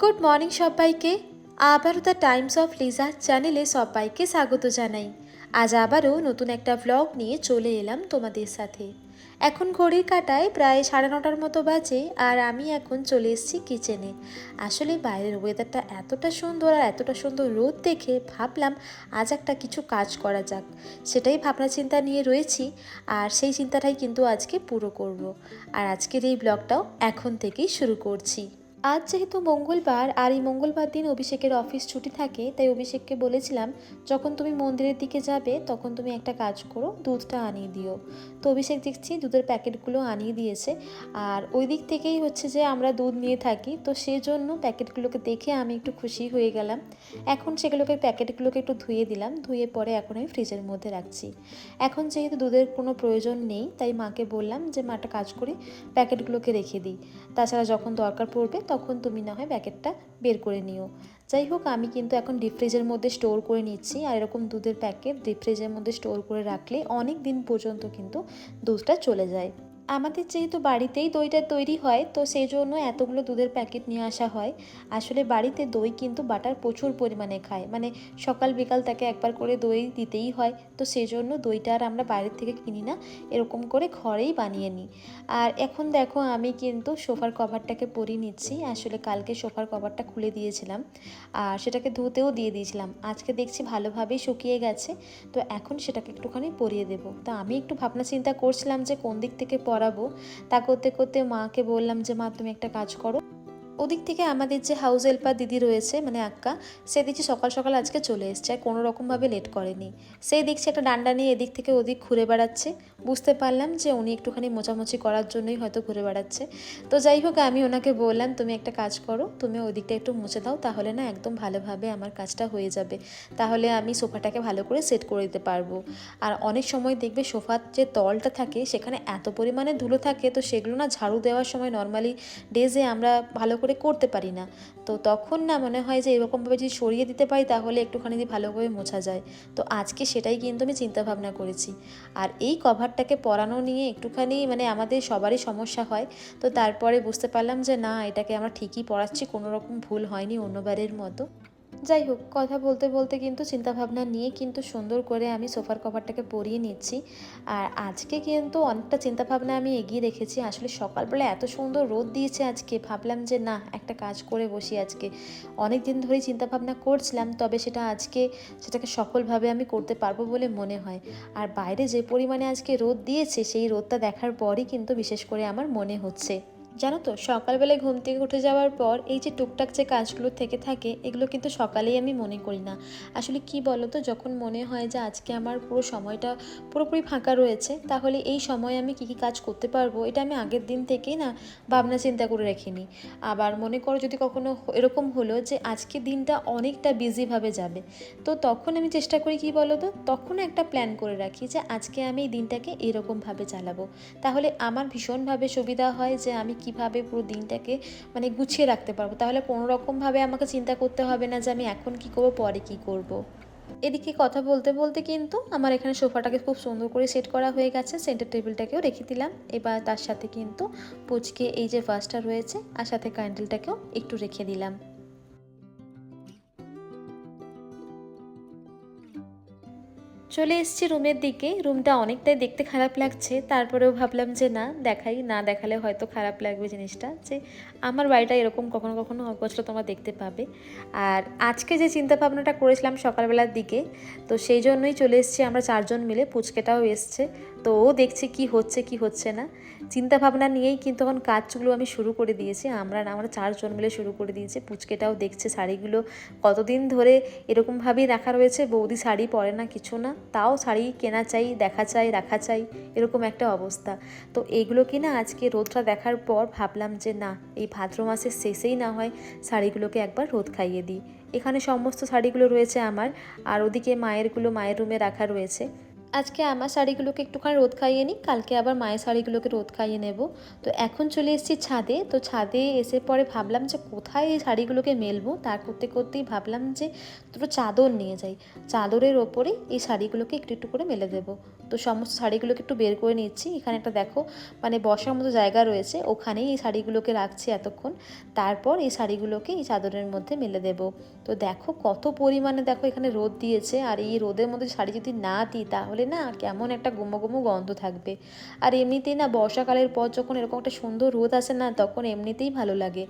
Good morning সবাইকে। আবারও the Times of Liza চ্যানেলে সবাইকে স্বাগত জানাই। আজ আবারও নতুন একটা ভ্লগ নিয়ে চলে এলাম তোমাদের সাথে। এখন ঘড়ির কাটায় প্রায় সাড়ে নটার মতো বাজে আর আমি এখন চলে এসেছি কিচেনে আসলে বাইরের ওয়েদারটা এতটা সুন্দর আর এতটা সুন্দর রোদ দেখে ভাবলাম আজ একটা কিছু কাজ করা যাক। সেটাই ভাবনা চিন্তা নিয়ে রয়েছি আর সেই চিন্তাটাই কিন্তু আজকে পুরো করব। আর আজকের এই ব্লগটাও এখন থেকেই শুরু করছি। আজ যেহেতু মঙ্গলবার আর এই মঙ্গলবার দিন অভিষেকের অফিস ছুটি থাকে, তাই অভিষেককে বলেছিলাম, যখন তুমি মন্দিরের দিকে যাবে, তখন তুমি একটা কাজ করো, দুধটা আনিয়ে দিও। তো অভিষেক দেখছি দুধের প্যাকেটগুলো আনিয়ে দিয়েছে। আর ওই দিক থেকেই হচ্ছে যে আমরা দুধ নিয়ে থাকি, তো সেজন্য প্যাকেটগুলোকে দেখে আমি একটু খুশি হয়ে গেলাম। এখন সেগুলোকে, প্যাকেটগুলোকে একটু ধুয়ে দিলাম, ধুয়ে পরে এখন আমি ফ্রিজের মধ্যে রাখছি। এখন যেহেতু দুধের কোনো প্রয়োজন নেই, তাই মাকে বললাম যে, মাটা কাজ করে প্যাকেটগুলোকে রেখে দিই। তাছাড়া যখন দরকার পড়বে তখন তুমি না হয় প্যাকেটটা বের করে নিও। যাই হোক, আমি কিন্তু এখন ডিপ ফ্রিজের মধ্যে স্টোর করে নিচ্ছি। আর এরকম দুধের প্যাকেট ডিপ ফ্রিজের মধ্যে স্টোর করে রাখলে অনেক দিন পর্যন্ত কিন্তু দুধটা চলে যায়। আমাদের যেহেতু বাড়িতেই দইটা তৈরি হয়, তো সেই জন্য এতগুলো দুধের প্যাকেট নিয়ে আসা হয়। আসলে বাড়িতে দই কিন্তু বাটার প্রচুর পরিমাণে খায়। মানে সকাল বিকাল তাকে একবার করে দই দিতেই হয়, তো সেই জন্য দইটা আর আমরা বাইরের থেকে কিনি না, এরকম করে ঘরেই বানিয়ে নিই। আর এখন দেখো আমি কিন্তু সোফার কভারটাকে পরিয়ে নিচ্ছি, আসলে কালকে সোফার কভারটা খুলে দিয়েছিলাম। আর সেটাকে ধুতেও দিয়ে দিয়েছিলাম। আজকে দেখছি ভালোভাবেই শুকিয়ে গেছে, তো এখন সেটাকে একটুখানি পরিয়ে দেবো। তো আমি একটু ভাবনা চিন্তা করছিলাম যে কোন দিক থেকে পরাবো তা করতে করতে মাকে বললাম যে, মা, তুমি একটা কাজ করো। ওদিক থেকে আমাদের যে হাউস হেল্পার দিদি রয়েছে মানে আক্কা, সে দেখছি সকাল সকাল আজকে চলে এসছে, আর কোনো রকমভাবে লেট করেনি। সেই দেখছি একটা ডান্ডা নিয়ে এদিক থেকে ওদিক ঘুরে বেড়াচ্ছে। বুঝতে পারলাম যে উনি একটুখানি মোচামুচি করার জন্যই হয়তো ঘুরে বেড়াচ্ছে। তো যাই হোক, আমি ওনাকে বললাম, তুমি একটা কাজ করো, তুমি ওই ওদিকটা একটু মুছে দাও, তাহলে না একদম ভালোভাবে আমার কাজটা হয়ে যাবে। তাহলে আমি সোফাটাকে ভালো করে সেট করে দিতে পারব। আর অনেক সময় দেখবে সোফার যে তলটা থাকে, সেখানে এত পরিমাণে ধুলো থাকে, তো সেগুলো না ঝাড়ু দেওয়ার সময় নর্মালি ডেজে আমরা ভালো করে করতে পারি না। তো তখন না মনে হয় যে এরকমভাবে যদি সরিয়ে দিতে পারি, তাহলে একটুখানি যদি ভালোভাবে মোছা যায়। তো আজকে সেটাই কিন্তু আমি চিন্তাভাবনা করেছি। আর এই কভারটাকে পড়ানো নিয়ে একটুখানি মানে আমাদের সবারই সমস্যা হয়। তো তারপরে বুঝতে পারলাম যে না, এটাকে আমরা ঠিকই পড়াচ্ছি, কোনো রকম ভুল হয়নি অন্যবারের মতো। যাই হোক, কথা বলতে বলতে কিন্তু চিন্তাভাবনা নিয়ে কিন্তু সুন্দর করে আমি সোফার কভারটাকে পরিয়ে নিচ্ছি। আর আজকে কিন্তু অনেকটা চিন্তাভাবনা আমি এগিয়ে রেখেছি। আসলে সকালবেলা এত সুন্দর রোদ দিয়েছে আজকে, ভাবলাম যে না, একটা কাজ করে বসি আজকে। অনেক দিন ধরেই চিন্তাভাবনা করছিলাম, তবে সেটা আজকে সেটাকে সফলভাবে আমি করতে পারব বলে মনে হয়। আর বাইরে যে পরিমাণে আজকে রোদ দিয়েছে, সেই রোদটা দেখার পরই কিন্তু বিশেষ করে আমার মনে হচ্ছে। জানো তো, সকালবেলায় ঘুম থেকে উঠে যাওয়ার পর এই যে টুকটাক যে কাজগুলো থেকে থাকে, এগুলো কিন্তু সকালেই আমি মনে করি না। আসলে কি বলো তো যখন মনে হয় যে আজকে আমার পুরো সময়টা পুরোপুরি ফাঁকা রয়েছে, তাহলে এই সময় আমি কী কী কাজ করতে পারব, এটা আমি আগের দিন থেকেই না ভাবনা চিন্তা করে রাখিনি। আবার মনে করো যদি কখনো এরকম হলো যে আজকে দিনটা অনেকটা বিজিভাবে যাবে, তো তখন আমি চেষ্টা করি কি বলো তো তখন একটা প্ল্যান করে রাখি যে আজকে আমি এই দিনটাকে এরকমভাবে চালাবো। তাহলে আমার ভীষণভাবে সুবিধা হয় যে আমি কীভাবে পুরো দিনটাকে মানে গুছিয়ে রাখতে পারব? তাহলে কোনো রকমভাবে আমাকে চিন্তা করতে হবে না যে আমি এখন কি করব, পরে কি করব। এদিকে কথা বলতে বলতে কিন্তু আমার এখানে সোফাটাকে খুব সুন্দর করে সেট করা হয়ে গেছে সেন্টার টেবিলটাকেও রেখে দিলাম। এবার তার সাথে কিন্তু পুচকে এই যে ফার্স্টটা রয়েছে, আর সাথে ক্যান্ডেলটাকেও একটু রেখে দিলাম। চলে এসেছি রুমের দিকে। রুমটা অনেকটাই দেখতে খারাপ লাগছে। তারপরেও ভাবলাম যে, না, দেখাই। না দেখালে হয়তো খারাপ লাগবে জিনিসটা। যে, আমার বাড়িটা এরকম কখনো কখনো অগোছলো তোমরা দেখতে পাবে। আর আজকে যে চিন্তা ভাবনাটা করেছিলাম সকালবেলার দিকে, তো সেই জন্যই চলে এসেছি আমরা চারজন মিলে। পুচকেটাও এসছে। তো ও দেখছে কি হচ্ছে কি হচ্ছে না। চিন্তা ভাবনা নিয়েই কিন্তু এখন কাজগুলো আমি শুরু করে দিয়েছি। আমরা না, আমরা চারজন মিলে শুরু করে দিয়েছি। পুচকেটাও দেখছে শাড়িগুলো কতদিন ধরে এরকমভাবেই রাখা রয়েছে। বৌদি শাড়ি পরে না কিছু না, তাও শাড়ি কেনা চাই, দেখা চাই, রাখা চাই, এরকম একটা অবস্থা। তো এইগুলো কি না আজকে রোদটা দেখার পর ভাবলাম যে না, এই ভাদ্র মাসের শেষেই না হয় শাড়িগুলোকে একবার রোদ খাইয়ে দিই। এখানে সমস্ত শাড়িগুলো রয়েছে আমার, আর ওদিকে মায়েরগুলো মায়ের রুমে রাখা রয়েছে। আজকে আমার শাড়িগুলোকে একটুখানি রোদ খাইয়ে নিই, কালকে আবার মায়ের শাড়িগুলোকে রোদ খাইয়ে নেব। তো এখন চলে এসেছি ছাদে, তো ছাদে এসে পরে ভাবলাম যে কোথায় এই শাড়িগুলোকে মেলবো? তার করতে করতেই ভাবলাম যে দুটো চাদর নিয়ে যাই। চাদরের ওপরে এই শাড়িগুলোকে একটু একটু করে মেলে দেবো। তো সমস্ত শাড়িগুলোকে একটু বের করে নিচ্ছি। এখানে একটা দেখো মানে বসার মতো জায়গা রয়েছে। ওখানেই এই শাড়িগুলোকে রাখছি এতক্ষণ। তারপর এই শাড়িগুলোকে এই চাদরের মধ্যে মেলে দেব। তো দেখো কত পরিমাণে দেখো এখানে রোদ দিয়েছে। আর এই রোদের মধ্যে শাড়ি যদি না দিই, তাহলে না কেমন একটা গুমো গুমো গন্ধ থাকবে। আর এমনিতেই না বর্ষাকালের পর যখন এরকম একটা সুন্দর রোদ আসে না, তখন এমনিতেই ভালো লাগে।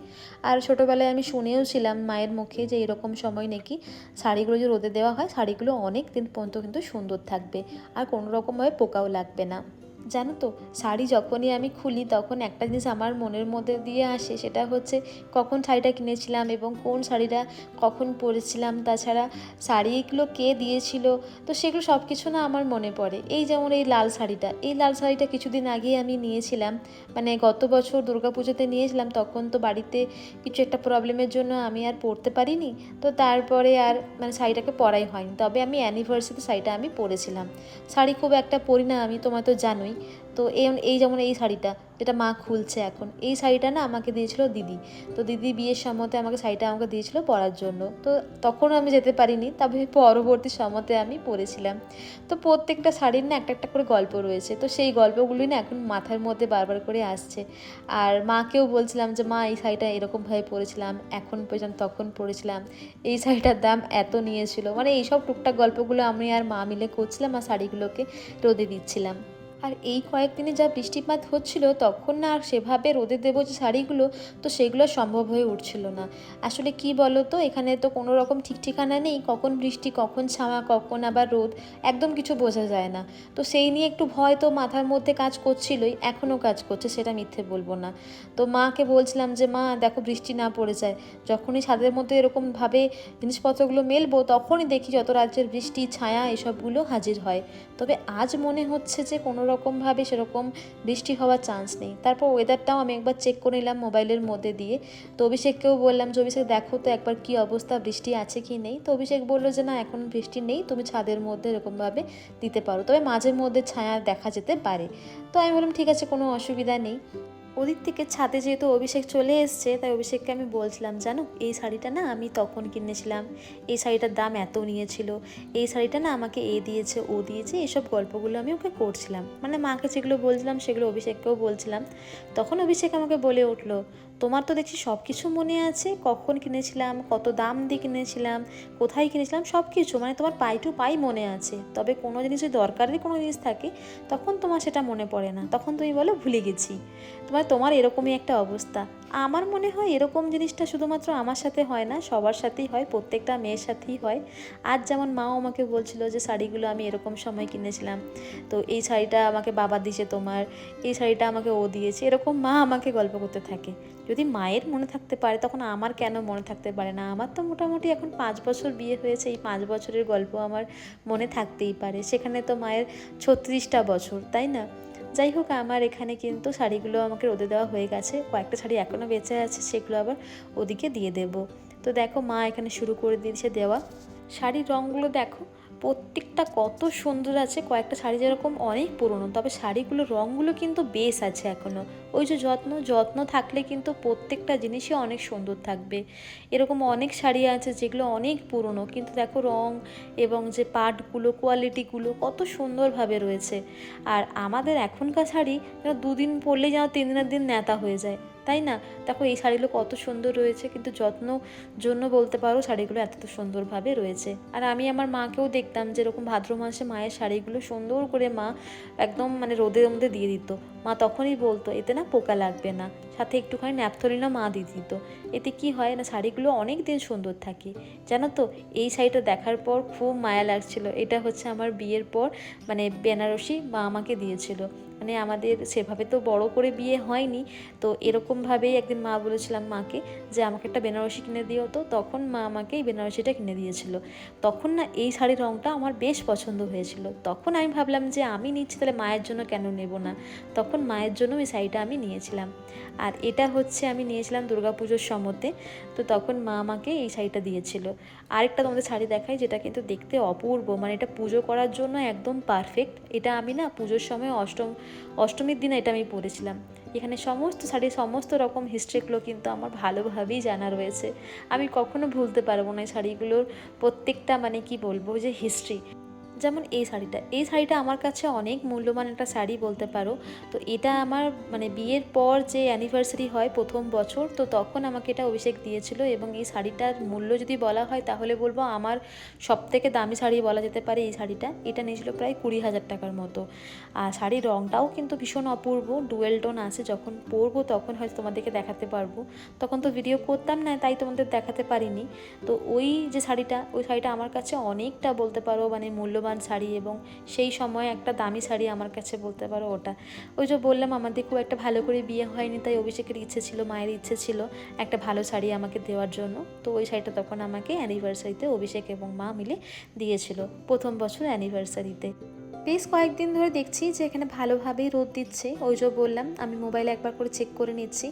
আর ছোটোবেলায় আমি শুনেও ছিলাম মায়ের মুখে যে এরকম সময় নাকি শাড়িগুলো যে রোদে দেওয়া হয়, শাড়িগুলো অনেক দিন পর্যন্ত কিন্তু সুন্দর থাকবে। আর কোনো রকমভাবে পোকাও লাগবে না। জানো তো, শাড়ি যখনই আমি খুলি তখন একটা জিনিস আমার মনের মধ্যে দিয়ে আসে, সেটা হচ্ছে কখন শাড়িটা কিনেছিলাম এবং কোন শাড়িটা কখন পরেছিলাম। তাছাড়া শাড়িগুলো কে দিয়েছিল? তো সেগুলো সব কিছু না আমার মনে পড়ে। এই যেমন এই লাল শাড়িটা, এই লাল শাড়িটা কিছুদিন আগেই আমি নিয়েছিলাম। মানে গত বছর দুর্গাপুজোতে নিয়েছিলাম, তখন তো বাড়িতে কিছু একটা প্রবলেমের জন্য আমি আর পরতে পারিনি। তো তারপরে আর মানে শাড়িটাকে পরাই হয়নি। তবে আমি অ্যানিভার্সারিতে শাড়িটা আমি পরেছিলাম। শাড়ি খুব একটা পরি না, আমি তোমার তো জানোই। তো এই যেমন এই শাড়িটা, যেটা মা খুলছে এখন, এই শাড়িটা না আমাকে দিয়েছিল দিদি। তো দিদি বিয়ের সময়তে আমাকে শাড়িটা আমাকে দিয়েছিল পরার জন্য। তো তখন আমি যেতে পারিনি, তবে পরবর্তী সময়তে আমি পরেছিলাম। তো প্রত্যেকটা শাড়ির না একটা একটা করে গল্প রয়েছে। তো সেই গল্পগুলি না এখন মাথার মধ্যে বারবার করে আসছে। আর মাকেও বলছিলাম যে, মা, এই শাড়িটা এরকমভাবে পরেছিলাম, এখন পর্যন্ত তখন পরেছিলাম। এই শাড়িটার দাম এত নিয়েছিল। মানে এইসব টুকটাক গল্পগুলো আমি আর মা মিলে করছিলাম আর শাড়িগুলোকে রোদে দিচ্ছিলাম। আর এই কয়েকদিনে যা বৃষ্টিপাত হচ্ছিল, তখন না আর সেভাবে রোদে দেবো যে শাড়িগুলো, তো সেগুলো সম্ভব হয়ে উঠছিল না। আসলে কি বলো তো এখানে তো কোনো রকম ঠিক ঠিকানা নেই, কখন বৃষ্টি, কখন ছাওয়া, কখন আবার রোদ, একদম কিছু বোঝা যায় না। তো সেই নিয়ে একটু ভয় তো মাথার মধ্যে কাজ করছিলই এখনও কাজ করছে, সেটা মিথ্যে বলব না। তো মাকে বলছিলাম যে, মা, দেখো বৃষ্টি না পড়ে যায়, যখনই ছাদের মধ্যে এরকমভাবে জিনিসপত্রগুলো মেলবো, তখনই দেখি যত রাজ্যের বৃষ্টি, ছায়া, এসবগুলো হাজির হয়। তবে আজ মনে হচ্ছে যে, কোনো রকমভাবে সেরকম বৃষ্টি হওয়ার চান্স নেই। তারপর ওয়েদারটাও আমি একবার চেক করে নিলাম মোবাইলের মধ্যে দিয়ে। তো অভিষেককেও বললাম যে, অভিষেক, দেখো তো একবার কি অবস্থা, বৃষ্টি আছে কি নেই? তো অভিষেক বলল যে, না, এখন বৃষ্টি নেই, তুমি ছাদের মধ্যে এরকমভাবে দিতে পারো। তবে মাঝে মধ্যে ছায়া দেখা যেতে পারে। তো আমি বললাম, ঠিক আছে, কোনো অসুবিধা নেই। ওদিক থেকে ছাদে যেহেতু অভিষেক চলে এসছে, তাই অভিষেককে আমি বলছিলাম, জানো, এই শাড়িটা না আমি তখন কিনেছিলাম। এই শাড়িটার দাম এত নিয়েছিল। এই শাড়িটা না আমাকে এ দিয়েছে, ও দিয়েছে, এসব গল্পগুলো আমি ওকে করছিলাম। মানে মাকে যেগুলো বলছিলাম, সেগুলো অভিষেককেও বলছিলাম। তখন অভিষেক আমাকে বলে উঠল তোমার তো দেখছি সব কিছু মনে আছে। কখন কিনেছিলাম, কত দাম দিয়ে কিনেছিলাম, কোথায় কিনেছিলাম সব কিছু মানে তোমার পাই টু পাই মনে আছে। তবে কোনো জিনিস যদি দরকারি কোনো জিনিস থাকে, তখন তোমার সেটা মনে পড়ে না। তখন তুমি বলো, ভুলে গেছি। তোমার তোমার এরকমই একটা অবস্থা। আমার মনে হয় এরকম জিনিসটা শুধুমাত্র আমার সাথে হয় না, সবার সাথেই হয়, প্রত্যেকটা মেয়ের সাথেই হয়। আজ যেমন মাও আমাকে বলছিল যে, শাড়িগুলো আমি এরকম সময় কিনেছিলাম। তো এই শাড়িটা আমাকে বাবা দিয়েছে তোমার, এই শাড়িটা আমাকে ও দিয়েছে। এরকম মা আমাকে গল্প করতে থাকে। যদি মায়ের মনে থাকতে পারে, তখন আমার কেন মনে থাকতে পারে না? আমার তো মোটামুটি এখন পাঁচ বছর বিয়ে হয়েছে, এই পাঁচ বছরের গল্প আমার মনে থাকতেই পারে। সেখানে তো মায়ের ছত্রিশটা বছর, তাই না? যাই হোক, আমার এখানে কিন্তু শাড়িগুলো আমাকে রোদে দেওয়া হয়ে গেছে, কয়েকটা শাড়ি এখনও বেঁচে আছে, সেগুলো আবার ওদিকে দিয়ে দেব। তো দেখো, মা এখানে শুরু করে দিয়েছে দেওয়া। শাড়ির রঙগুলো দেখো প্রত্যেকটা কত সুন্দর আছে, কয়েকটা শাড়ি যেরকম অনেক পুরনো, তবে শাড়িগুলোর রঙগুলো কিন্তু বেশ আছে এখনও ওই যে যত্ন যত্ন থাকলে কিন্তু প্রত্যেকটা জিনিসই অনেক সুন্দর থাকবে। এরকম অনেক শাড়ি আছে যেগুলো অনেক পুরনো, কিন্তু দেখো রং এবং যে পাটগুলো, কোয়ালিটিগুলো কত সুন্দরভাবে রয়েছে। আর আমাদের এখনকার শাড়ি দুদিন পরলেই যেন তিন দিনের দিন নেতা হয়ে যায়। তাই না? দেখো, এই শাড়িগুলো কত সুন্দর রয়েছে, কিন্তু যত্ন জন্য বলতে পারো শাড়িগুলো এত সুন্দরভাবে রয়েছে। আর আমি আমার মাকেও দেখতাম যেরকম ভাদ্র মাসে মায়ের শাড়িগুলো সুন্দর করে মা একদম মানে রোদের মধ্যে দিয়ে দিত। মা তখনই বলতো, এতে না পোকা লাগবে না। সাথে একটুখানি ন্যাপথলিনও মা দিয়ে দিত। এতে কি হয় না, শাড়িগুলো অনেক দিন সুন্দর থাকে। জানো তো, এই শাড়িটা দেখার পর খুব মায়া লাগছিল। এটা হচ্ছে আমার বিয়ের পর মানে বেনারসি মা আমাকে দিয়েছিল। মানে আমাদের সেভাবে তো বড় করে বিয়ে হয়নি। তো এরকমভাবেই একদিন মা বলেছিলাম মাকে যে আমাকে একটা বেনারসি কিনে দিও তো, তখন মা আমাকে এই বেনারসিটা কিনে দিয়েছিল। তখন না এই শাড়ির রঙটা আমার বেশ পছন্দ হয়েছিল। তখন আমি ভাবলাম যে আমি নিচ্ছি, তাহলে মায়ের জন্য কেন নেব না? তখন মায়ের জন্য এই শাড়িটা আমি নিয়েছিলাম। আর এটা হচ্ছে আমি নিয়েছিলাম দুর্গাপুজোর সময়তে তো তখন মা আমাকে এই শাড়িটা দিয়েছিল। আরেকটা তোমাদের শাড়ি দেখাই, যেটা কিন্তু দেখতে অপূর্ব মানে এটা পুজো করার জন্য একদম পারফেক্ট এটা আমি না পুজোর সময় অষ্টম, অষ্টমীর দিনে এটা আমি পরেছিলাম। এখানে সমস্ত শাড়ির সমস্ত রকম হিস্ট্রিগুলো কিন্তু আমার ভালোভাবেই জানা রয়েছে। আমি কখনো ভুলতে পারব না শাড়িগুলোর প্রত্যেকটা মানে কি বলব? যে হিস্ট্রি যেমন এই শাড়িটা। এই শাড়িটা আমার কাছে অনেক মূল্যবান একটা শাড়ি বলতে পারো। তো এটা আমার মানে বিয়ের পর যে অ্যানিভার্সারি হয় প্রথম বছর, তো তখন আমাকে এটা অভিষেক দিয়েছিল এবং এই শাড়িটার মূল্য যদি বলা হয় তাহলে বলব আমার সব থেকে দামি শাড়ি বলা যেতে পারে এই শাড়িটা। এটা নিয়েছিল প্রায় কুড়ি হাজার টাকার মতো। আর শাড়ির রঙটাও কিন্তু ভীষণ অপূর্ব ডুয়েল টোন আছে। যখন পরবো তখন হয়তো তোমাদেরকে দেখাতে পারব। তখন তো ভিডিও করতাম না, তাই তোমাদের দেখাতে পারিনি। তো ওই যে শাড়িটা, ওই শাড়িটা আমার কাছে অনেকটা বলতে পারো মানে মূল্যবান শাড়ি এবং সেই সময় একটা দামি শাড়ি আমার কাছে বলতে পারো ওটা। ওই যে বললাম আমাদের খুব একটা ভালো করে বিয়ে হয়নি, তাই অভিষেকের ইচ্ছে ছিল, মায়ের ইচ্ছে ছিল একটা ভালো শাড়ি আমাকে দেওয়ার জন্য। তো ওই শাড়িটা তখন আমাকে অ্যানিভার্সারিতে অভিষেক এবং মা মিলে দিয়েছিল, প্রথম বছর অ্যানিভার্সারিতে বেশ কয়েকদিন ধরে দেখছি যে এখানে ভালোভাবেই রোদ দিচ্ছে। ওই যে বললাম, আমি মোবাইলে একবার করে চেক করে নিচ্ছি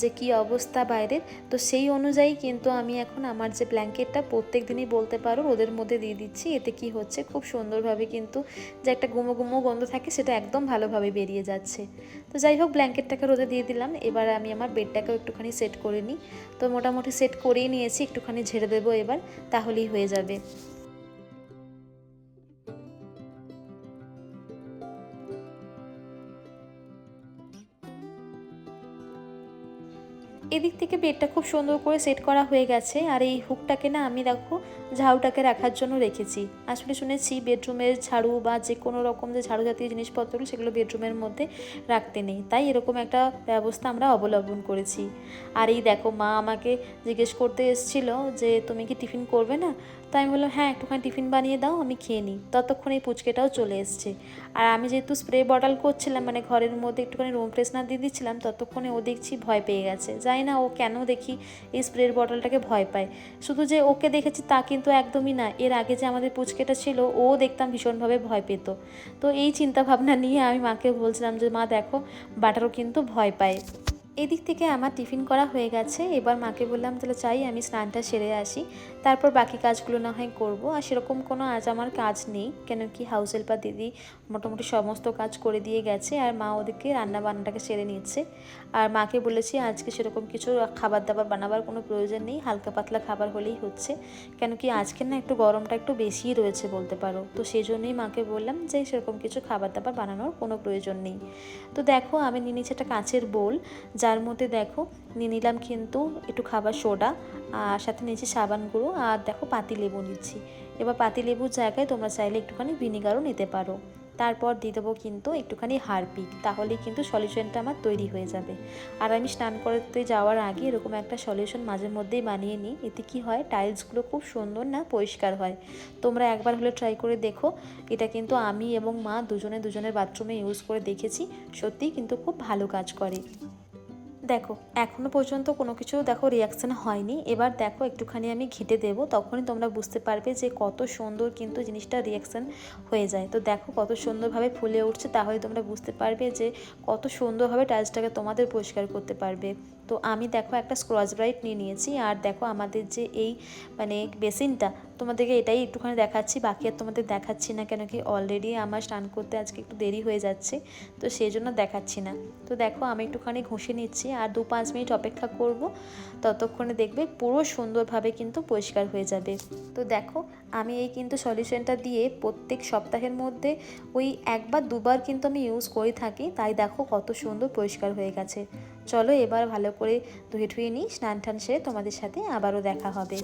যে কি অবস্থা বাইরের। তো সেই অনুযায়ী কিন্তু আমি এখন আমার যে ব্ল্যাঙ্কেটটা প্রত্যেক দিনই বলতে পারো রোদের মধ্যে দিয়ে দিচ্ছি। এতে কি হচ্ছে, খুব সুন্দরভাবে কিন্তু যে একটা গুমো গুমো গন্ধ থাকে সেটা একদম ভালোভাবে বেরিয়ে যাচ্ছে। তো যাই হোক, ব্ল্যাঙ্কেটটাকে রোদে দিয়ে দিলাম। এবার আমি আমার বেডটাকেও একটুখানি সেট করে নিই। তো মোটামুটি সেট করেই নিয়েছি, একটুখানি ঝেড়ে দেবো এবার, তাহলেই হয়ে যাবে। এদিক থেকে বেডটা খুব সুন্দর করে সেট করা হয়ে গেছে আর এই হুকটাকে না আমি দেখো ঝাড়ুটাকে রাখার জন্য রেখেছি। আসলে শুনেছি বেডরুমের ঝাড়ু বা যে কোনো রকম যে ঝাড়ু জাতীয় জিনিসপত্র সেগুলো বেডরুমের মধ্যে রাখতে নেই। তাই এরকম একটা ব্যবস্থা আমরা অবলম্বন করেছি। আর এই দেখো মা আমাকে জিজ্ঞেস করতে এসেছিল যে, তুমি কি টিফিন করবে না? তাই আমি বললাম হ্যাঁ একটুখানি টিফিন বানিয়ে দাও, আমি খেয়ে নিই। ততক্ষণ এই পুচকেটাও চলে এসছে। আর আমি যেহেতু স্প্রে বটল করছিলাম মানে ঘরের মধ্যে একটুখানি রুম ফ্রেশনার দিয়ে দিচ্ছিলাম, ততক্ষণে ও দেখছি ভয় পেয়ে গেছে। জানি না, ও কেন দেখি এই স্প্রের বটলটাকে ভয় পায়? শুধু যে ওকে দেখেছি তা কিন্তু একদমই না। এর আগে যে আমাদের পুচকেটা ছিল, ও দেখতাম ভীষণভাবে ভয় পেত। তো এই চিন্তাভাবনা নিয়ে আমি মাকে বলছিলাম যে, মা, দেখো, বাটারও কিন্তু ভয় পায়। এদিক থেকে আমার টিফিন করা হয়ে গেছে। এবার মাকে বললাম, তাহলে চাই আমি স্নানটা সেরে আসি। তারপর বাকি কাজগুলো না হয় করব। আর সেরকম কোনো আজ আমার কাজ নেই। কেন কি হাউস হেল্পার দিদি মোটামুটি সমস্ত কাজ করে দিয়ে গেছে। আর মা ওদেরকে রান্না বান্নাটাকে সেরে নিচ্ছে। আর মাকে বলেছি, আজকে সেরকম কিছু খাবার দাবার বানাবার কোনো প্রয়োজন নেই। হালকা পাতলা খাবার হলেই হচ্ছে। কেন কি আজকে না একটু গরমটা একটু বেশিই রয়েছে বলতে পারো। তো সেই জন্যই মাকে বললাম যে, সেরকম কিছু খাবার দাবার বানানোর কোনো প্রয়োজন নেই। তো দেখো, আমি নিয়ে নিচ্ছি একটা কাঁচের বোল। যার মধ্যে দেখো নিয়ে নিলাম কিন্তু একটু খাবার সোডা আর সাথে নিয়েছি সাবান গুঁড়ো আর দেখো পাতি লেবু নিচ্ছি। এবার পাতি লেবুর জায়গায় তোমরা চাইলে একটুখানি ভিনিগারও নিতে পারো। তারপর দিয়ে দেবো কিন্তু একটুখানি হারপিক তাহলেই কিন্তু সলিউশনটা আমার তৈরি হয়ে যাবে। আর আমি স্নান করতে যাওয়ার আগে এরকম একটা সলিউশন মাঝে মধ্যেই বানিয়ে নিই, এতে কি হয় টাইলসগুলো খুব সুন্দর না পরিষ্কার হয়। তোমরা একবার হলে ট্রাই করে দেখো, এটা কিন্তু আমি এবং মা দুজনে দুজনের বাথরুমে ইউজ করে দেখেছি, সত্যিই কিন্তু খুব ভালো কাজ করে। দেখো এখনও পর্যন্ত কোনো কিছু দেখো রিয়াকশান হয়নি। এবার দেখো, একটুখানি আমি ঘেটে দেবো, তখনই তোমরা বুঝতে পারবে যে কত সুন্দর কিন্তু জিনিসটা রিয়াকশান হয়ে যায়। তো দেখো, কত সুন্দরভাবে ফুলে উঠছে তাহলে তোমরা বুঝতে পারবে যে কত সুন্দরভাবে টাইলসটাকে তোমাদের পরিষ্কার করতে পারবে। তো আমি দেখো একটা স্ক্রচ ব্রাইট নিয়ে নিয়েছি, আর দেখো আমাদের যে এই মানে বেসিনটা তোমাদেরকে এটাই একটুখানি দেখাচ্ছি, বাকি আর তোমাদের দেখাচ্ছি না কেন কি অলরেডি আমার স্নান করতে আজকে একটু দেরি হয়ে যাচ্ছে, তো সেই জন্য দেখাচ্ছি না। তো দেখো আমি একটুখানি ঘষে নিচ্ছি আর দু পাঁচ মিনিট অপেক্ষা করব, ততক্ষণে দেখবে পুরো সুন্দরভাবে কিন্তু পরিষ্কার হয়ে যাবে। তো দেখো আমি এই কিন্তু সলিউশনটা দিয়ে প্রত্যেক সপ্তাহের মধ্যে ওই একবার দুবার কিন্তু আমি ইউজ করে থাকি, তাই দেখো কত সুন্দর পরিষ্কার হয়ে গেছে। চলো এবার ভালো করে ধুয়ে ধুয়ে নিই স্নান টান সেরে তোমাদের সাথে আবারও দেখা হবে।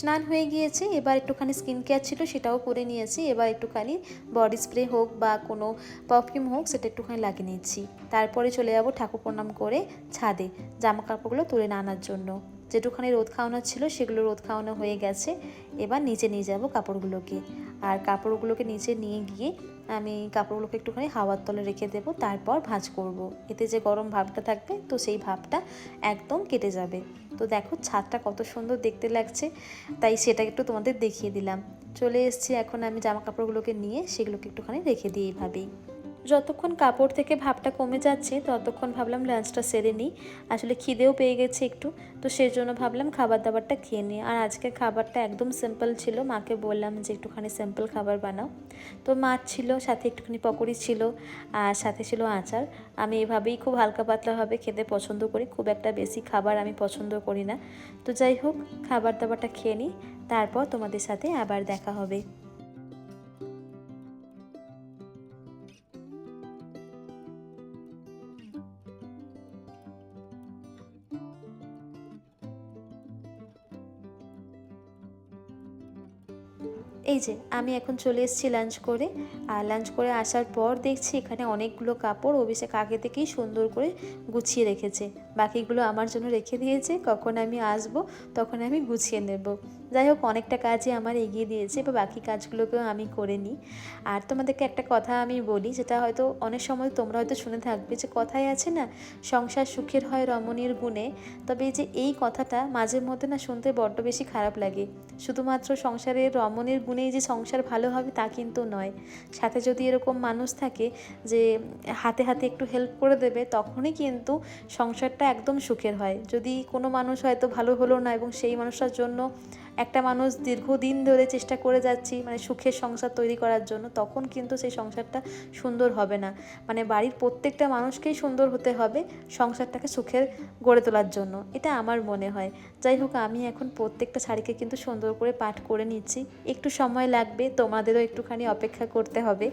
স্নান হয়ে গিয়েছে, এবার একটুখানি স্কিন কেয়ার ছিল সেটাও করে নিয়েছি, এবার একটুখানি বডি স্প্রে হোক বা কোনো পারফিউম হোক সেটা একটুখানি লাগিয়ে নিয়েছি তারপরে চলে যাব ঠাকুর প্রণাম করে ছাদে জামা কাপড়গুলো তুলে আনার জন্য। যেটুখানি রোদ খাওয়ানো ছিল সেগুলো রোদ খাওয়ানো হয়ে গেছে, এবার নিচে নিয়ে যাব কাপড়গুলোকে। আর কাপড়গুলোকে নিচে নিয়ে গিয়ে আমি কাপড়গুলোকে একটুখানি হাওয়ার তলে রেখে দেব, তারপর ভাজ করব। এতে যে গরম ভাবটা থাকবে, তো সেই ভাবটা একদম কেটে যাবে। তো দেখো ছাদটা কত সুন্দর দেখতে লাগছে, তাই সেটা একটু তোমাদের দেখিয়ে দিলাম। চলে এসছি এখন আমি জামা কাপড়গুলোকে নিয়ে, সেগুলোকে একটুখানি রেখে দিই এইভাবেই যতক্ষণ কাপড় থেকে ভাবটা কমে যাচ্ছে, ততক্ষণ ভাবলাম লাঞ্চটা সেরে নিই। আসলে খিদেও পেয়ে গেছে একটু, তো সেই জন্য ভাবলাম খাবার দাবারটা খেয়ে নিই। আর আজকে খাবারটা একদম সিম্পল ছিল, মাকে বললাম যে একটুখানি সিম্পল খাবার বানাও। তো মাছ ছিল, সাথে একটুখানি পকোড়ি ছিল, আর সাথে ছিল আচার। আমি এভাবেই খুব হালকা পাতলাভাবে খেতে পছন্দ করি, খুব একটা বেশি খাবার আমি পছন্দ করি না। তো যাই হোক খাবার দাবারটা খেয়ে নিই, তারপর তোমাদের সাথে আবার দেখা হবে। যে আমি এখন চলে এসেছি লাঞ্চ করে। আর লাঞ্চ করে আসার পর দেখছি এখানে অনেকগুলো কাপড় অভিষেক আগে থেকেই সুন্দর করে গুছিয়ে রেখেছে। বাকিগুলো আমার জন্য রেখে দিয়েছে। কখন আমি আসব তখন আমি গুছিয়ে নেব। যাই হোক, অনেকটা কাজই আমার এগিয়ে দিয়েছে বা বাকি কাজগুলোকেও আমি করে নিই। আর তোমাদেরকে একটা কথা আমি বলি যেটা হয়তো অনেক সময় তোমরা হয়তো শুনে থাকবে যে কথাই আছে না, সংসার সুখের হয় রমণীর গুণে। তবে এই যে এই কথাটা মাঝে মধ্যে না শুনতে বড্ড বেশি খারাপ লাগে। শুধুমাত্র সংসারের রমণীর গুণেই যে সংসার ভালো হবে তা কিন্তু নয়। সাথে যদি এরকম মানুষ থাকে যে হাতে হাতে একটু হেল্প করে দেবে, তখনই কিন্তু সংসারটা একদম সুখের হয়। যদি কোনো মানুষ হয়তো ভালো হলো না এবং সেই মানুষটার জন্য একটা মানুষ দীর্ঘদিন ধরে চেষ্টা করে যাচ্ছি মানে সুখের সংসার তৈরি করার জন্য, তখন কিন্তু সেই সংসারটা সুন্দর হবে না। মানে বাড়ির প্রত্যেকটা মানুষকেই সুন্দর হতে হবে সংসারটাকে সুখের গড়ে তোলার জন্য, এটা আমার মনে হয়। যাই হোক, আমি এখন প্রত্যেকটা শাড়িকে কিন্তু সুন্দর করে পাঠ করে নিচ্ছি। একটু সময় লাগবে, তোমাদেরও একটুখানি অপেক্ষা করতে হবে।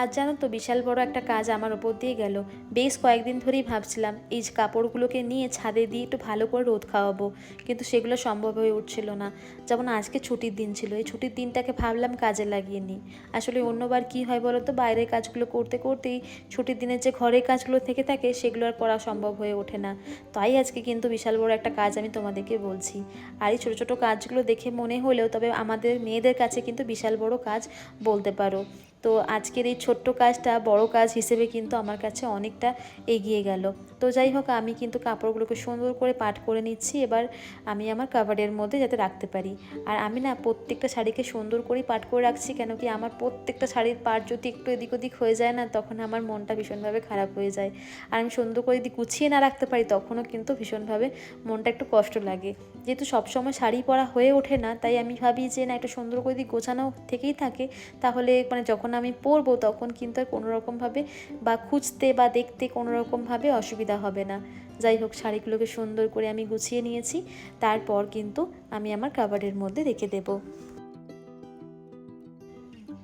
আর জানো তো, বিশাল বড় একটা কাজ আমার ওপর দিয়ে গেল। বেশ কয়েকদিন ধরেই ভাবছিলাম, এই কাপড়গুলোকে নিয়ে ছাদে দিয়ে একটু ভালো করে রোদ খাওয়াবো, কিন্তু সেগুলো সম্ভব হয়ে উঠছিল না। যেমন আজকে ছুটির দিন ছিল, এই ছুটির দিনটাকে ভাবলাম কাজে লাগিয়ে নিই। আসলে অন্যবার কি হয় বলো তো, বাইরের কাজগুলো করতে করতেই ছুটির দিনের যে ঘরের কাজগুলো থেকে থাকে, সেগুলো আর করা সম্ভব হয়ে ওঠে না। তাই আজকে কিন্তু বিশাল বড় একটা কাজ আমি তোমাদেরকে বলছি। আর এই ছোটো ছোটো কাজগুলো দেখে মনে হলেও তবে আমাদের মেয়েদের কাছে কিন্তু বিশাল বড় কাজ বলতে পারো। তো আজকের এই ছোট্ট কাজটা বড় কাজ হিসেবে কিন্তু আমার কাছে অনেকটা এগিয়ে গেল। তো যাই হোক, আমি কিন্তু কাপড়গুলোকে সুন্দর করে পাট করে নিচ্ছি। এবার আমি আমার কাভারের মধ্যে যাতে রাখতে পারি। আর আমি না প্রত্যেকটা শাড়িকে সুন্দর করেই পাট করে রাখছি কেন কি আমার প্রত্যেকটা শাড়ির পাট যদি একটু এদিক ওদিক হয়ে যায় না, তখন আমার মনটা ভীষণভাবে খারাপ হয়ে যায়। আর আমি সুন্দর করে যদি গুছিয়ে না রাখতে পারি, তখনও কিন্তু ভীষণভাবে মনটা একটু কষ্ট লাগে। যেহেতু সবসময় শাড়ি পরা হয়ে ওঠে না, তাই আমি ভাবি যে না, একটু সুন্দর করে যদি গোছানো থেকেই থাকে, তাহলে মানে যখন আমি পরবো তখন কিন্তু আর কোনোরকমভাবে বা খুঁজতে বা দেখতে কোনোরকমভাবে অসুবিধা হবে না। যাই হোক, শাড়িগুলোকে সুন্দর করে আমি গুছিয়ে নিয়েছি। তারপর কিন্তু আমি আমার কাবারের মধ্যে রেখে দেবো।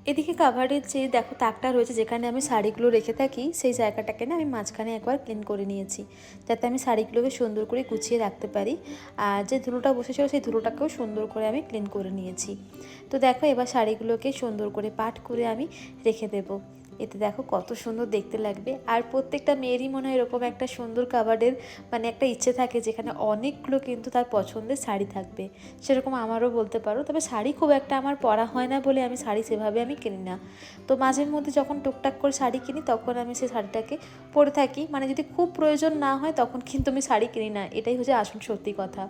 এদিকে কাভারের যে দেখো তাকটা রয়েছে, যেখানে আমি শাড়িগুলো রেখে থাকি, সেই জায়গাটাকে না আমি মাঝখানে একবার ক্লিন করে নিয়েছি, যাতে আমি শাড়িগুলোকে সুন্দর করে গুছিয়ে রাখতে পারি। আর যে ধুলোটা বসেছিল, সেই ধুলোটাকেও সুন্দর করে আমি ক্লিন করে নিয়েছি। তো দেখো এবার শাড়িগুলোকে সুন্দর করে পাট করে আমি রেখে দেবো। এতে দেখো কত সুন্দর দেখতে লাগবে। আর প্রত্যেকটা মেয়েরই মনে হয় এরকম একটা সুন্দর কাবার্ডের মানে একটা ইচ্ছে থাকে যেখানে অনেকগুলো কিন্তু তার পছন্দের শাড়ি থাকবে। সেরকম আমারও বলতে পারো। তবে শাড়ি খুব একটা আমার পরা হয় না বলে আমি শাড়ি সেভাবে আমি কিনি না। তো মাঝের মধ্যে যখন টুকটাক করে শাড়ি কিনি, তখন আমি সেই শাড়িটাকে পরে থাকি। মানে যদি খুব প্রয়োজন না হয়, তখন কিন্তু আমি শাড়ি কিনি না। এটাই হচ্ছে আসল সত্যি কথা।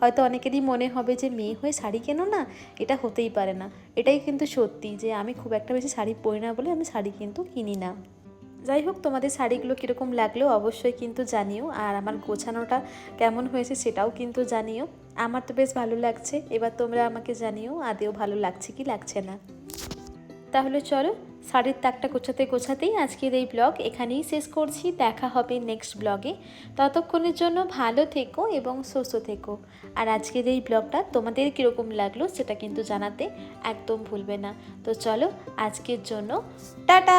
হয়তো অনেকেরই মনে হবে যে, মেয়ে হয়ে শাড়ি কেনো না? এটা হতেই পারে না। এটাই কিন্তু সত্যি যে, আমি খুব একটা বেশি শাড়ি পরি না বলে আমি শাড়ি কিন্তু কিনি না। যাই হোক, তোমাদের শাড়িগুলো কীরকম লাগলেও অবশ্যই কিন্তু জানিও। আর আমার গোছানোটা কেমন হয়েছে সেটাও কিন্তু জানিও। আমার তো বেশ ভালো লাগছে। এবার তোমরা আমাকে জানিও, আদেও ভালো লাগছে কি লাগছে না। তাহলে চলো শাড়ির তাকটা গোছাতে গোছাতেই আজকের এই ব্লগ এখানেই শেষ করছি। দেখা হবে নেক্সট ব্লগে ততক্ষণের জন্য ভালো থেকো এবং সুস্থ থেকো। আর আজকের এই ব্লগটা তোমাদের কীরকম লাগল সেটা কিন্তু জানাতে একদম ভুলবে না। তো চলো আজকের জন্য টাটা!